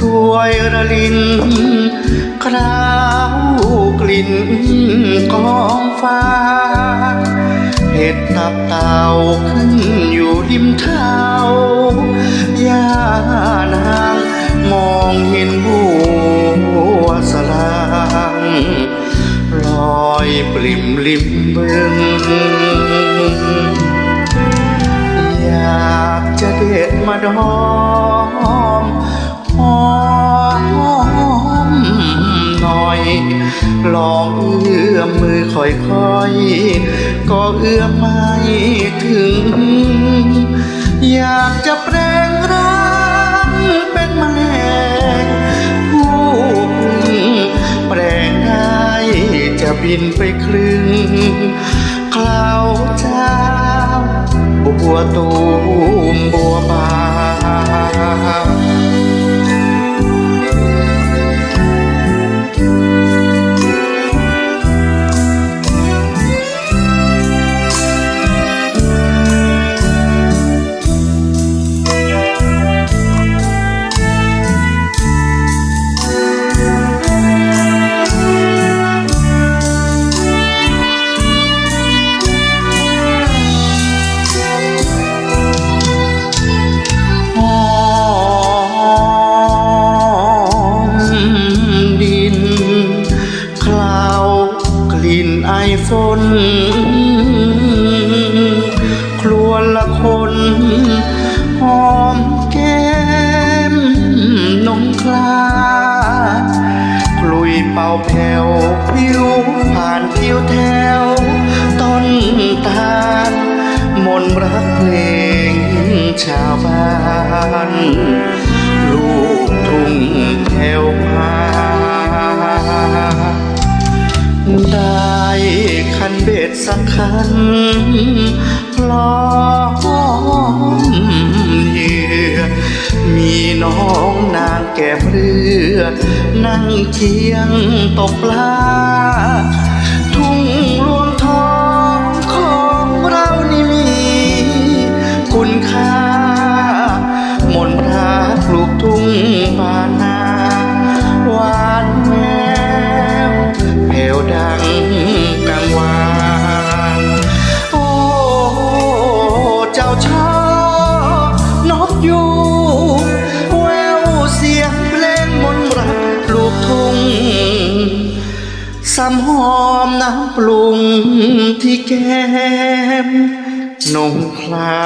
รวยระลินคราวกลิ่นกองฟ้า เห็ดตับเต่าขึ้นอยู่ริมเท้าย่านางมองเห็นบัวสลางลอยปลิมลิมบึงอยากจะเด็ดมาดอง หน่อย ลองเอื้อมมือค่อยๆ ก็เอื้อมไม่ถึง อยากจะแปลงร่างเป็นแมลงผู้แปลงได้จะบินไปครึ่งคราวเจ้าบัวตูมบ ไอฝนครวญละคนหอมแก้มนงคลาคลุยเป่าแผ่วผิวผ่านผิวแถวต้นตาลมนรักเพลงชาวบ้าน ลูกทุ่งแถว ได้คันเบ็ดสักคันพร้อมเหยื่อมีน้องนางแก่เรือ นั่งเคียงตกปลา สำหอมน้ำปรุงที่แก้มนงคลา